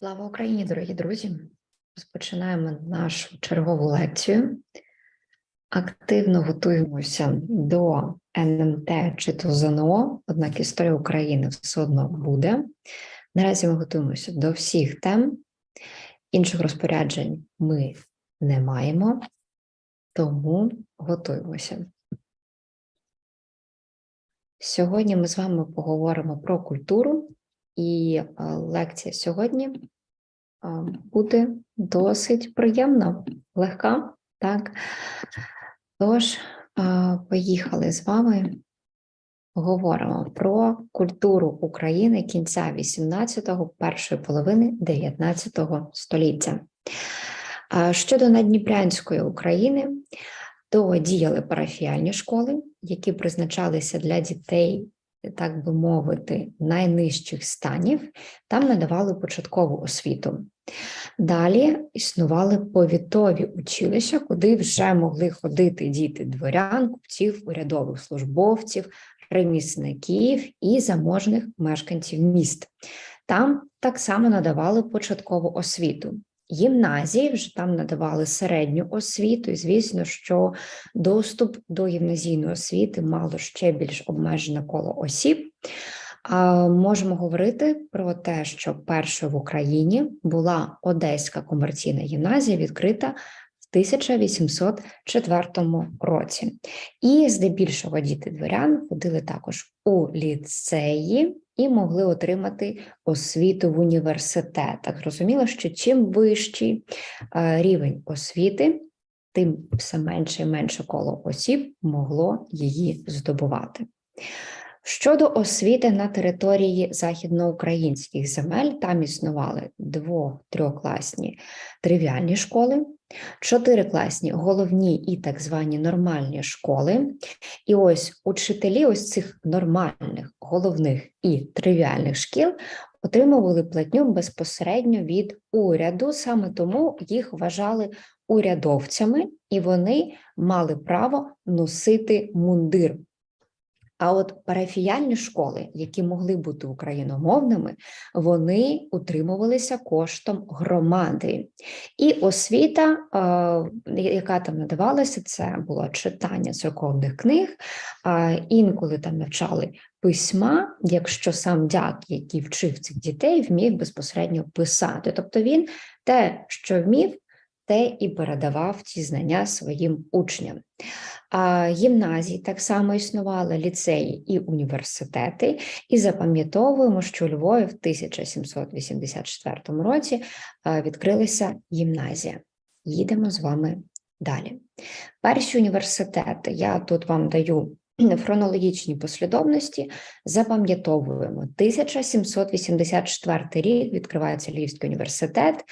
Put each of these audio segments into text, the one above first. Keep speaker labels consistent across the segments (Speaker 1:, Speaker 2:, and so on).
Speaker 1: Слава Україні, дорогі друзі! Розпочинаємо нашу чергову лекцію. Активно готуємося до НМТ чи то ЗНО, однак історія України все одно буде. Наразі ми готуємося до всіх тем. Інших розпоряджень ми не маємо, тому готуємося. Сьогодні ми з вами поговоримо про культуру, і е, лекція сьогодні буде досить приємна, легка, так? Тож, поїхали з вами. Говоримо про культуру України кінця 18-го, першої половини 19-го століття. Щодо Надніпрянської України, то діяли парафіальні школи, які призначалися для дітей, так би мовити, найнижчих станів, там надавали початкову освіту. Далі існували повітові училища, куди вже могли ходити діти дворян, купців, урядових службовців, ремісників і заможних мешканців міст. Там так само надавали початкову освіту. Гімназії вже там надавали середню освіту, і звісно, що доступ до гімназійної освіти мало ще більш обмежене коло осіб. А Можемо говорити про те, що першою в Україні була Одеська комерційна гімназія, відкрита в 1804 році. І здебільшого діти дворян ходили також у ліцеї і могли отримати освіту в університетах. Зрозуміло, що чим вищий е, рівень освіти, тим все менше і менше коло осіб могло її здобувати. Щодо освіти на території західноукраїнських земель, там існували дво-трьохкласні тривіальні школи, чотирикласні головні і так звані нормальні школи. І ось учителі ось цих нормальних, головних і тривіальних шкіл отримували платню безпосередньо від уряду, саме тому їх вважали урядовцями, і вони мали право носити мундир. А от парафіяльні школи, які могли бути україномовними, вони утримувалися коштом громади. І освіта, яка там надавалася, це було читання церковних книг, інколи там навчали письма, якщо сам дяк, який вчив цих дітей, вмів безпосередньо писати. Тобто він те, що вмів, те і передавав ці знання своїм учням. А гімназії так само існували ліцеї і університети, і запам'ятовуємо, що у Львові в 1784 році відкрилася гімназія. Їдемо з вами далі. Перші університети я тут вам даю в хронологічній послідовності. Запам'ятовуємо 1784 рік відкривається Львівський університет.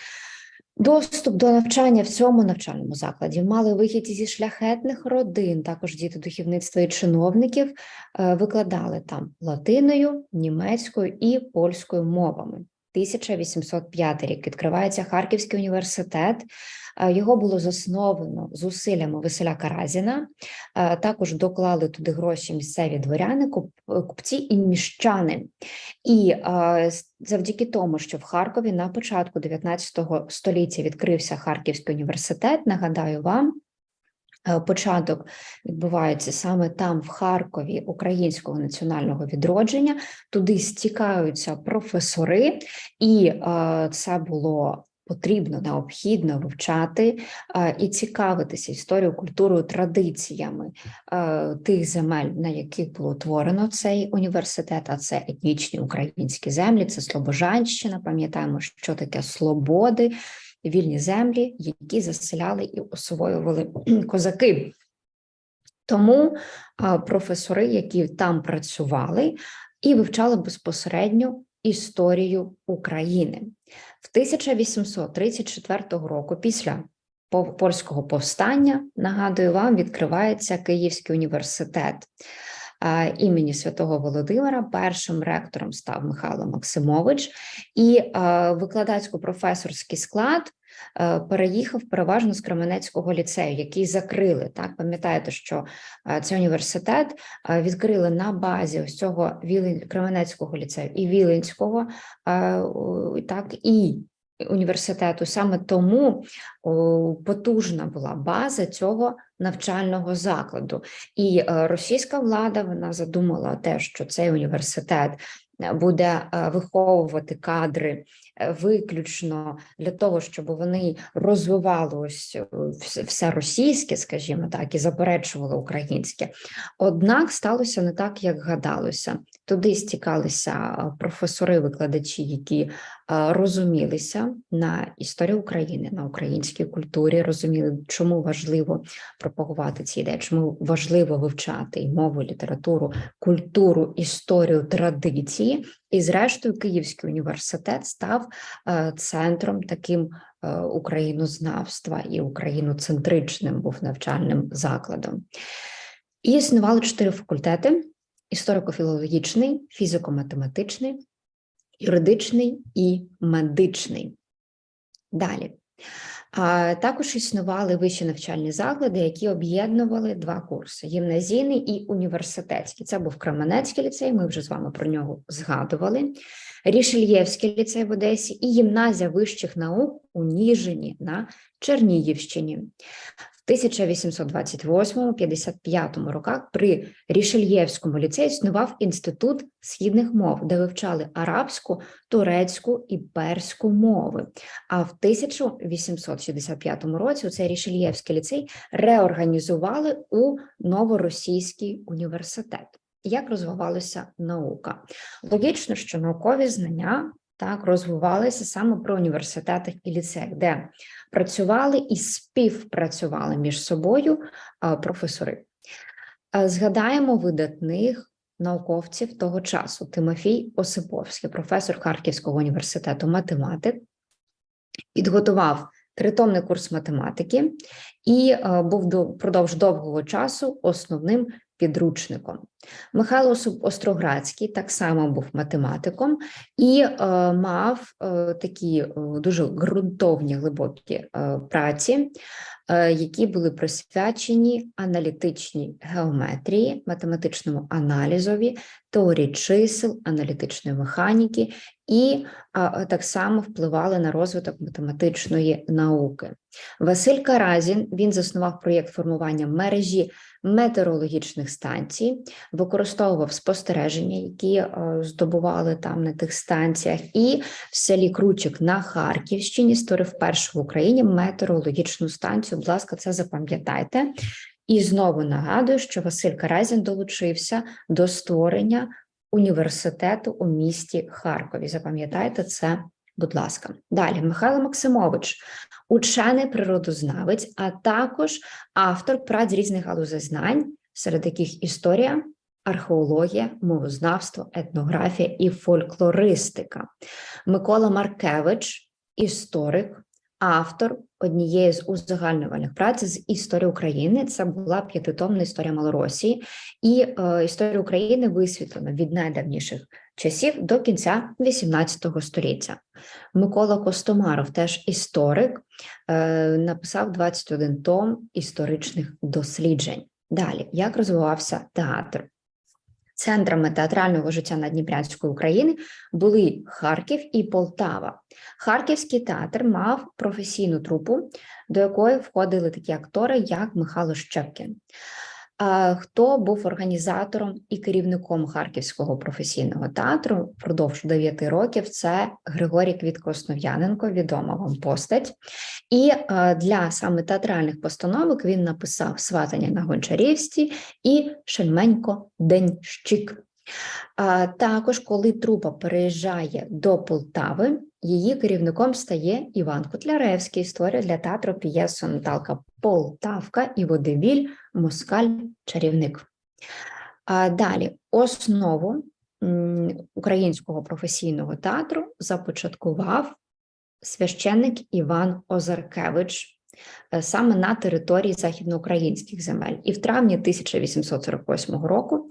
Speaker 1: Доступ до навчання в цьому навчальному закладі мали вихід зі шляхетних родин, також діти духовництва і чиновників е, викладали там латиною, німецькою і польською мовами. 1805 рік відкривається Харківський університет. Е, його було засновано зусиллями Василя Каразіна. Е, також доклали туди гроші місцеві дворяни, купці і міщани. І е, завдяки тому, що в Харкові на початку 19 століття відкрився Харківський університет, нагадаю вам. Початок відбувається саме там, в Харкові, українського національного відродження. Туди стікаються професори, і це було потрібно необхідно вивчати і цікавитися історією, культурою, традиціями е, тих земель, на яких було утворено цей університет, а це етнічні українські землі, це Слобожанщина. Пам'ятаємо, що таке свободи, вільні землі, які заселяли і освоювали козаки. Тому професори, які там працювали і вивчали безпосередньо історію України. В 1834 року, після польського повстання, нагадую вам, відкривається Київський університет імені святого Володимира. Першим ректором став Михайло Максимович, і викладацько-професорський склад переїхав переважно з Кременецького ліцею, який закрили. Так, пам'ятаєте, що е, цей університет е, відкрили на базі ось цього Кременецького ліцею і Віленського, так і університету. Саме тому потужна була база цього навчального закладу. І е, російська влада вона задумала те, що цей університет е, буде е, виховувати кадри е, виключно для того, щоб вони розвивали ось е, все російське, скажімо так, і заперечували українське. Однак сталося не так, як гадалося. Туди стікалися професори, викладачі, які розумілися на історії України, на українській культурі, розуміли, чому важливо пропагувати ці ідеї, чому важливо вивчати і мову, літературу, культуру, історію, традиції. І, зрештою, Київський університет став е, центром таким е, українознавства і україноцентричним був навчальним закладом. І існували чотири факультети: історико-філологічний, фізико-математичний, юридичний і медичний. Далі. Також існували вищі навчальні заклади, які об'єднували два курси: гімназійний і університетський. Це був Кременецький ліцей. Ми вже з вами про нього згадували. Рішельєвський ліцей в Одесі і гімназія вищих наук у Ніжині на Чернігівщині. В 1828-55 роках при Рішельєвському ліцеї існував інститут східних мов, де вивчали арабську, турецьку і перську мови. А в 1865 році цей Рішельєвський ліцей реорганізували у Новоросійський університет. Як розвивалася наука? Логічно, що наукові знання так розвивалися саме про університетах і ліцеях, де працювали і співпрацювали між собою професори. Згадаємо видатних науковців того часу: Тимофій Осиповський, професор Харківського університету, математик, підготував тритомний курс математики і був до впродовж довгого часу основним підручником. Михайло Остроградський так само був математиком і е, мав е, такі е, дуже ґрунтовні глибокі е, праці, е, які були присвячені аналітичній геометрії, математичному аналізові, теорії чисел, аналітичної механіки і а, так само впливали на розвиток математичної науки. Василь Каразін він заснував проєкт формування мережі метеорологічних станцій, використовував спостереження, які е, здобували там на тих станціях, і в селі Кручик на Харківщині створив першу в Україні метеорологічну станцію. Будь ласка, це запам'ятайте. І знову нагадую, що Василь Каразін долучився до створення університету у місті Харкові. Запам'ятайте це, будь ласка. Далі Михайло Максимович, учений природознавець, а також автор праць різних галузей знань, серед яких історія, археологія, мовознавство, етнографія і фольклористика. Микола Маркевич, історик, автор однієї з узагальнювальних праць з історії України. Це була п'ятитомна історія Малоросії, і е, історія України висвітлена від найдавніших часів до кінця XVIII століття. Микола Костомаров, теж історик, е, написав 21 том історичних досліджень. Далі, як розвивався театр? Центрами театрального життя Надніпрянської України були Харків і Полтава. Харківський театр мав професійну трупу, до якої входили такі актори, як Михайло Щепкін. А Хто був організатором і керівником Харківського професійного театру впродовж 9 років? Це Григорій Квітко-Основ'яненко, відома вам постать. І е, для саме театральних постановок він написав Сватання на Гончарівській і Шельменько Денщик. А Також, коли трупа переїжджає до Полтави, її керівником стає Іван Котляревський, створює для театру п'єсу Наталка Полтавка і Водевіль Москаль Чарівник. А далі основу українського професійного театру започаткував священник Іван Озаркевич е, саме на території західноукраїнських земель. І в травні 1848 року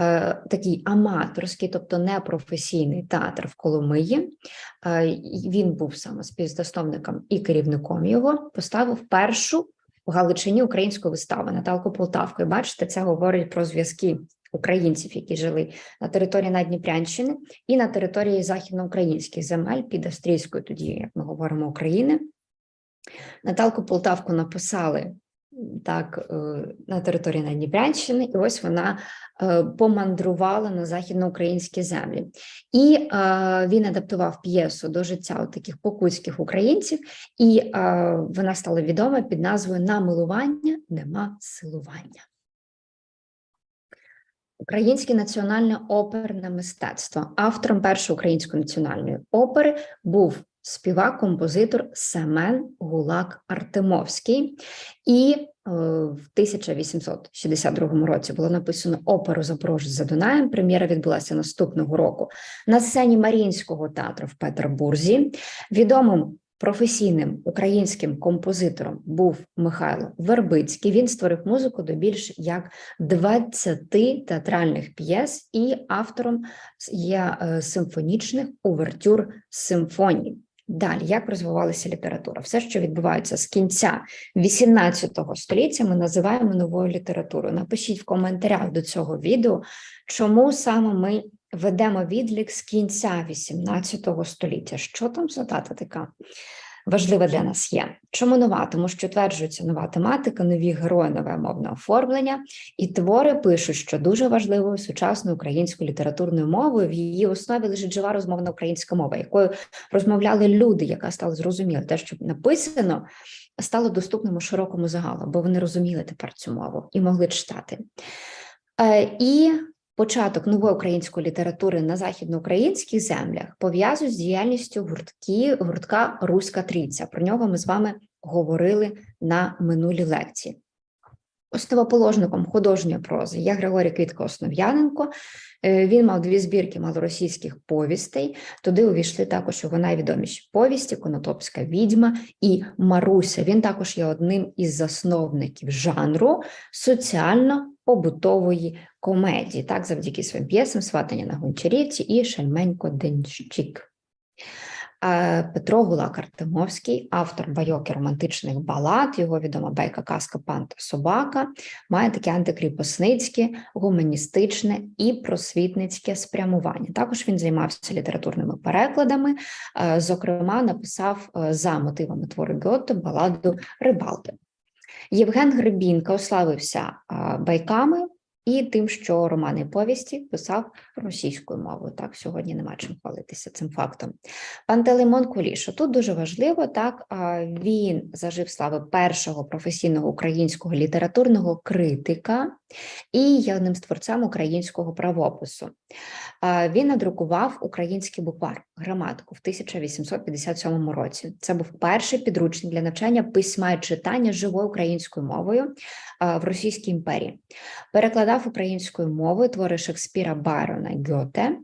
Speaker 1: е, такий аматорський, тобто непрофесійний театр в Коломиї, е, він був саме співзасновником і керівником його, поставив першу в Галичині українську виставу Наталку Полтавку. І бачите, це говорить про зв'язки українців, які жили на території Надніпрянщини і на території західноукраїнських земель під австрійською, тоді, як ми говоримо, України. Наталку Полтавку написали так е, на території Надніпрянщини, і ось вона е, помандрувала на західноукраїнські землі. І е, він адаптував п'єсу до життя таких покутських українців, і вона стала відома під назвою Намилування нема силування. Українське національне оперне мистецтво. Автором першої української національної опери був співак-композитор Семен Гулак Артемовський, і е, в 1862 році було написано оперу Запорожець за Дунаєм. Прем'єра відбулася наступного року на сцені Маріїнського театру в Петербурзі. Відомим професійним українським композитором був Михайло Вербицький. Він створив музику до більш як 20 театральних п'єс і автором є е, симфонічних увертюр симфоній. Далі, як розвивалася література? Все, що відбувається з кінця 18 століття, ми називаємо новою літературою. Напишіть в коментарях до цього відео, чому саме ми ведемо відлік з кінця 18 століття. Що там за дата така? Важлива для нас є. Чому нова? Тому що тверджується нова тематика, нові герої, нове мовне оформлення, і твори пишуть, що дуже важливою сучасною українською літературною мовою в її основі лежить жива розмовна українська мова, якою розмовляли люди, яка стала зрозуміла, те, що написано, стало доступним широкому загалу, бо вони розуміли тепер цю мову і могли читати. Е, і Початок нової української літератури на західноукраїнських землях пов'язують з діяльністю гуртки, гуртка Руська Трійця. Про нього ми з вами говорили на минулій лекції. Основоположником художньої прози є Григорій Квітко Основ'яненко. Е, він мав дві збірки малоросійських повістей. Туди увійшли також його найвідоміші повісті, Конотопська відьма і Маруся. Він також є одним із засновників жанру соціально-побутової комедії, так, завдяки своїм п'єсам Сватання на Гончарівці і Шельменько Денщик. Петро Гулак Артемовський, автор байок і романтичних балад, його відома байка казка Пан собака, має таке антикріпосницьке, гуманістичне і просвітницьке спрямування. Також він займався літературними перекладами, е, зокрема, написав е, за мотивами твору Гьоте баладу Рибалки. Євген Гребінка ославився байками. І тим, що романи повісті писав російською мовою. Так, сьогодні нема чим хвалитися цим фактом. Пантелеймон Кулішо. Тут дуже важливо, так він зажив слави першого професійного українського літературного критика і є одним з творцем українського правопису. Він надрукував український буквар, граматику в 1857 році. Це був перший підручник для навчання письма і читання живою українською мовою в Російській імперії. Перекладав українською мовою твори Шекспіра Байрона Гьоте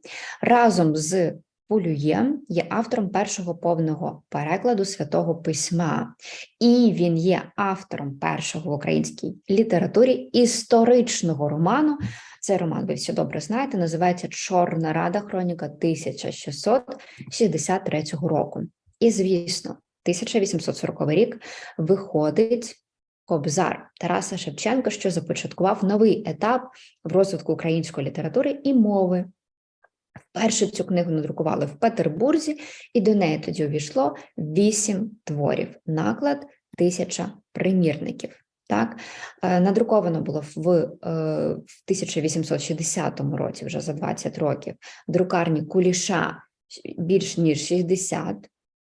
Speaker 1: разом з Пулює є автором першого повного перекладу святого письма, і він є автором першого в українській літературі історичного роману. Цей роман, ви всі добре знаєте, називається Чорна Рада Хроніка 1663 року. І, звісно, 1840 рік виходить Кобзар Тараса Шевченка, що започаткував новий етап в розвитку української літератури і мови. Вперше цю книгу надрукували в Петербурзі, і до неї тоді увійшло вісім творів, наклад тисяча примірників. Так, е, Надруковано було в, е, в 1860 році, вже за 20 років, в друкарні Куліша більш ніж 60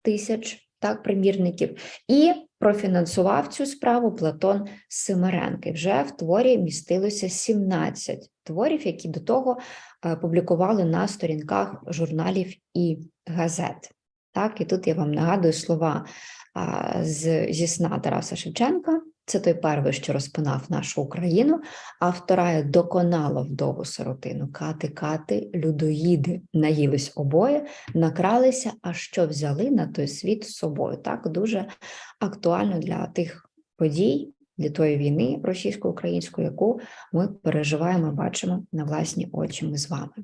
Speaker 1: тисяч так, примірників, і профінансував цю справу Платон Симиренки. Вже в творі містилося 17 творів, які до того е, публікували на сторінках журналів і газет. Так, І тут я вам нагадую слова з, зі сна Тараса Шевченка. Це той перший, що розпинав нашу Україну, а вторая доконала вдову сиротину. Кати, кати, людоїди наїлись обоє, накралися, а що взяли на той світ з собою. Так дуже актуально для тих подій, для тої війни російсько-української, яку ми переживаємо, бачимо на власні очі ми з вами.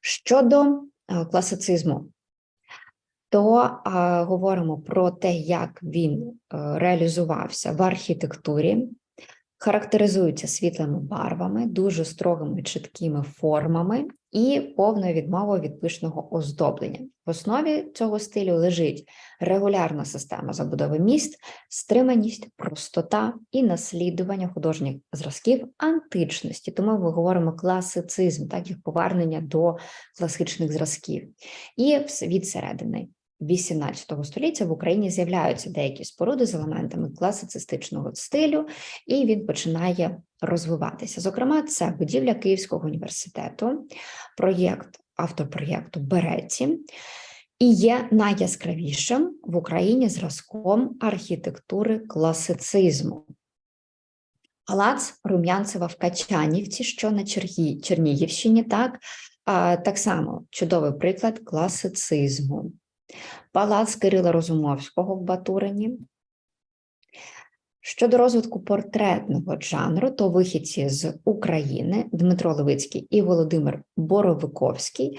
Speaker 1: Щодо е, класицизму, то а, говоримо про те, як він е, реалізувався в архітектурі. характеризуються світлими барвами, дуже строгими чіткими формами і повною відмовою від пишного оздоблення. В основі цього стилю лежить регулярна система забудови міст, стриманість, простота і наслідування художніх зразків античності. Тому ми говоримо класицизм, так їх повернення до класичних зразків. І від середини 18 століття в Україні з'являються деякі споруди з елементами класицистичного стилю, і він починає розвиватися. Зокрема, це будівля Київського університету, проєкт автор проєкту Береті. І є найяскравішим в Україні зразком архітектури класицизму. Палац Рум'янцева в Качанівці, що на Чергі, Чернігівщині, так, так само чудовий приклад класицизму. Палац Кирила Розумовського в Батурині. Щодо розвитку портретного жанру, то вихідці з України Дмитро Левицький і Володимир Боровиковський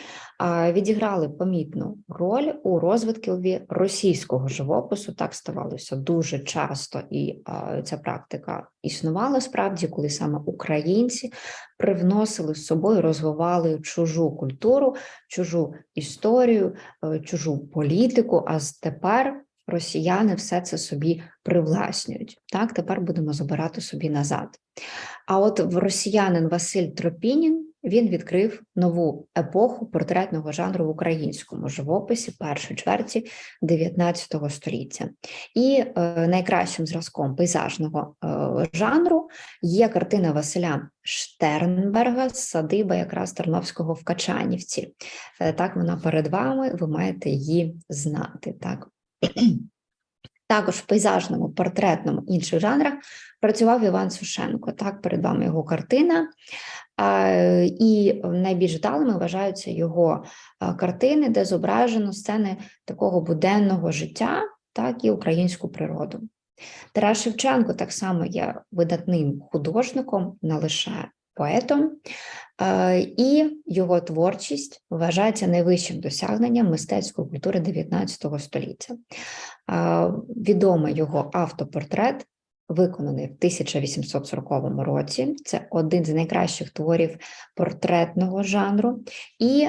Speaker 1: відіграли помітну роль у розвитку російського живопису. Так ставалося дуже часто, і ця практика існувала справді, коли саме українці привносили з собою, розвивали чужу культуру, чужу історію, е, чужу політику. А тепер росіяни все це собі привласнюють. Так, тепер будемо забирати собі назад. А от росіянин Василь Тропінін він відкрив нову епоху портретного жанру в українському живописі першої чверті 19 століття. І е, найкращим зразком пейзажного е, жанру є картина Василя Штернберга Садиба якраз Тарновського в Качанівці. Е, так вона перед вами, ви маєте її знати. Так. Також в пейзажному, портретному інших жанрах працював Іван Сушенко. Так, перед вами його картина. І найбільш вдалими вважаються його картини, де зображено сцени такого буденного життя, так і українську природу. Тарас Шевченко так само є видатним художником, не лише поетом, і його творчість вважається найвищим досягненням мистецької культури 19 століття. Відомий його автопортрет. Виконаний в 1840 році, це один з найкращих творів портретного жанру, і,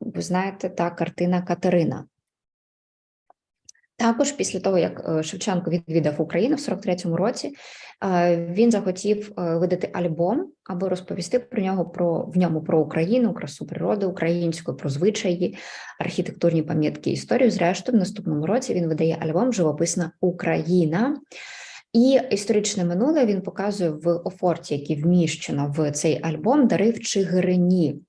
Speaker 1: ви знаєте, та картина Катерина також після того, як е, Шевченко відвідав Україну в 43-му році, е, він захотів е, видати альбом, аби розповісти про нього про в ньому про Україну, красу природи української, про звичаї, архітектурні пам'ятки історію. Зрештою, в наступному році він видає альбом Живописна Україна. І історичне минуле він показує в офорті, який вміщено в цей альбом, дари в Чигирині.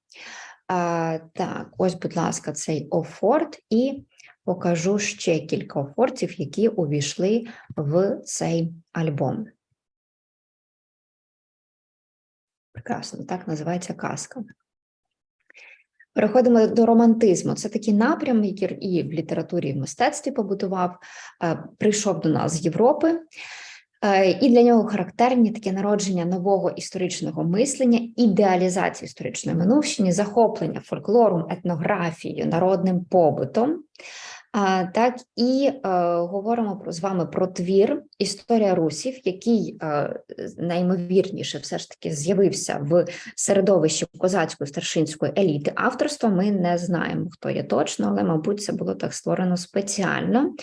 Speaker 1: Так, ось, будь ласка, цей офорт і покажу ще кілька офортів, які увійшли в цей альбом. Прекрасно, так називається казка. Переходимо до романтизму. Це такий напрям, який і в літературі, і в мистецтві побудував, е, прийшов до нас з Європи. Е, і для нього характерні таке народження нового історичного мислення, ідеалізація історичної минувщини, захоплення фольклором, етнографією, народним побутом. Так і е, говоримо про з вами про твір Історія русів, який е, наймовірніше все ж таки з'явився в середовищі козацької старшинської еліти. Авторства ми не знаємо, хто є точно, але, мабуть, це було так створено спеціально.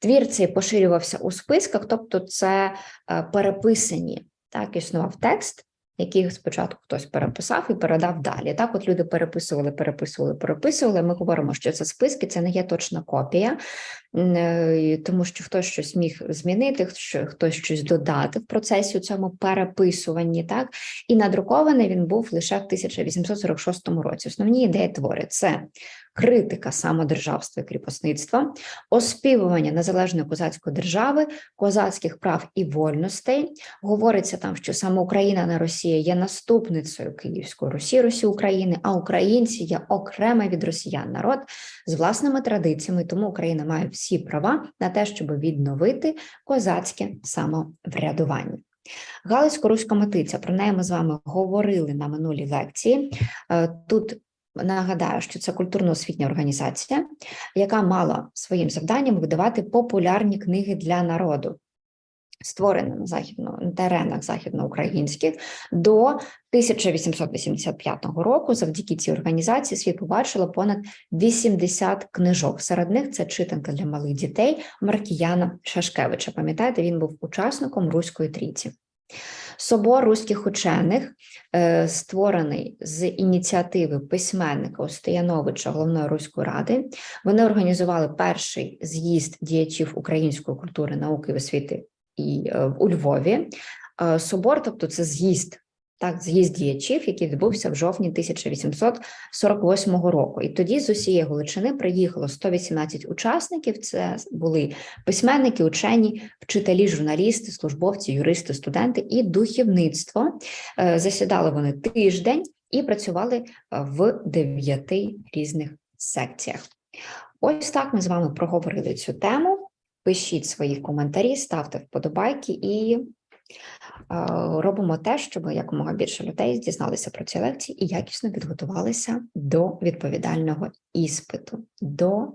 Speaker 1: Твір цей поширювався у списках, тобто це е, переписані так, існував текст який спочатку хтось переписав і передав далі. Так, от люди переписували, переписували, переписували. Ми говоримо, що це списки, це не є точна копія, е, тому що хтось щось міг змінити, хтось щось додати в процесі у цьому переписуванні. Так, і надрукований він був лише в 1846 році. Основні ідеї твори це критика самодержавства і кріпосництва, оспівування незалежної козацької держави, козацьких прав і вольностей. Говориться там, що саме Україна на Росія є наступницею Київської Русі, Русі України, а українці є окремий від росіян народ з власними традиціями. Тому Україна має всі права на те, щоб відновити козацьке самоврядування. Галицько-руська метиця, про неї ми з вами говорили на минулій лекції. Е, тут Нагадаю, що це культурно-освітня організація, яка мала своїм завданням видавати популярні книги для народу. створена на західно на теренах західноукраїнських до 1885 року. Завдяки цій організації світ побачило понад 80 книжок. Серед них це читанка для малих дітей Маркіяна Шашкевича. Пам'ятаєте, він був учасником Руської трійці. Собор руських учених, е, створений з ініціативи письменника Остояновича Головної Руської ради. Вони організували перший з'їзд діячів української культури, науки і освіти і е, у Львові. Е, Собор, тобто це з'їзд, так, з'їзд діячів, який відбувся в жовтні 1848 року. І тоді з усієї Галичини приїхало 118 учасників. Це були письменники, учені, вчителі, журналісти, службовці, юристи, студенти і духовництво. Е, Засідали вони тиждень і працювали е, в дев'яти різних секціях. Ось так ми з вами проговорили цю тему. Пишіть свої коментарі, ставте вподобайки і робимо те, щоб якомога більше людей дізналися про ці лекції і якісно підготувалися до відповідального іспиту. До!